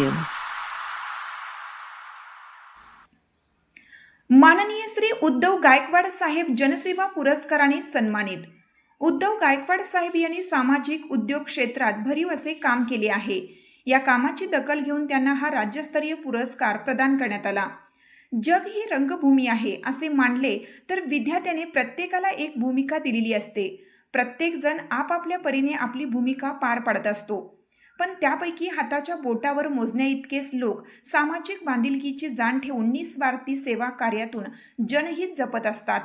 you. माननीय श्री उद्धव गायकवाड साहेब जनसेवा पुरस्काराने सन्मानित. उद्धव गायकवाड साहेब यांनी सामाजिक उद्योग क्षेत्रात भरीव असे काम केले आहे. या कामाची दखल घेऊन त्यांना हा राज्यस्तरीय पुरस्कार प्रदान करण्यात आला. जग ही रंगभूमी आहे असे मानले तर विद्यार्थ्याने प्रत्येकाला एक भूमिका दिलेली असते. प्रत्येकजण आपापल्या परीने आपली भूमिका पार पाडत असतो. पण त्यापैकी हाताच्या बोटावर मोजण्या इतकेच लोक सामाजिक बांधिलकीची जाण ठेवून निस्वार्थी सेवा कार्यातून जनहित जपत असतात.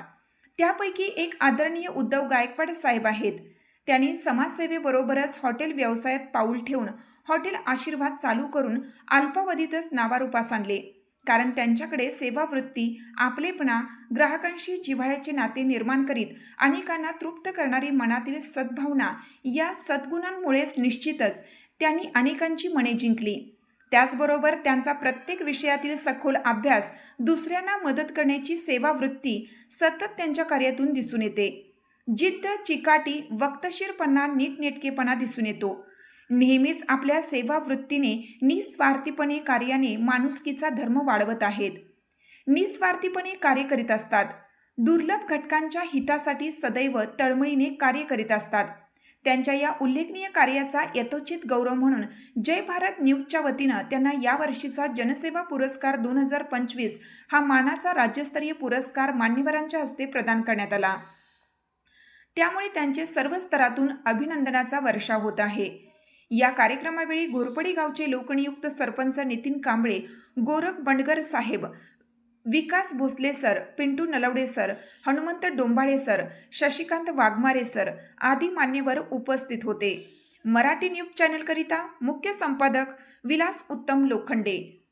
त्यापैकी एक आदरणीय उद्धव गायकवाड साहेब आहेत. त्यांनी समाजसेवेबरोबरच हॉटेल व्यवसायात पाऊल ठेवून हॉटेल आशीर्वाद चालू करून अल्पावधीतच नावारूपास आणले. कारण त्यांच्याकडे सेवावृत्ती आपलेपणा ग्राहकांशी जिव्हाळ्याचे नाते निर्माण करीत अनेकांना तृप्त करणारी मनातील सद्भावना या सद्गुणांमुळेच निश्चितच त्यांनी अनेकांची मने जिंकली. त्याचबरोबर त्यांचा प्रत्येक विषयातील सखोल अभ्यास दुसऱ्यांना मदत करण्याची सेवावृत्ती सतत त्यांच्या कार्यातून दिसून येते. जिद्द चिकाटी वक्तशीरपणा नीटनेटकेपणा दिसून येतो. नेहमीच आपल्या सेवावृत्तीने निस्वार्थीपणे कार्याने माणुसकीचा धर्म वाढवत आहेत. निस्वार्थीपणे कार्य करीत असतात. दुर्लभ घटकांच्या हितासाठी सदैव तळमळीने कार्य करीत असतात. त्यांच्या या उल्लेखनीय कार्याचा यथोचित गौरव म्हणून जय भारत न्यूजच्या वतीनं त्यांना यावर्षीचा जनसेवा पुरस्कार दोन हजार पंचवीस हा मानाचा राज्यस्तरीय पुरस्कार मान्यवरांच्या हस्ते प्रदान करण्यात आला. त्यामुळे त्यांचे सर्व स्तरातून अभिनंदनाचा वर्षाव होत आहे. या कार्यक्रमावेळी घोरपडी गावचे लोकनियुक्त sarpanch Nitin Kamble Gorakh Bandgar saheb Vikas Bhosale sir Pintu Nalawade sir Hanumant Dombale sir Shashikant Waghmare sir आदी मान्यवर उपस्थित होते. मराठी न्यूज चॅनलकरिता मुख्य संपादक विलास उत्तम लोखंडे.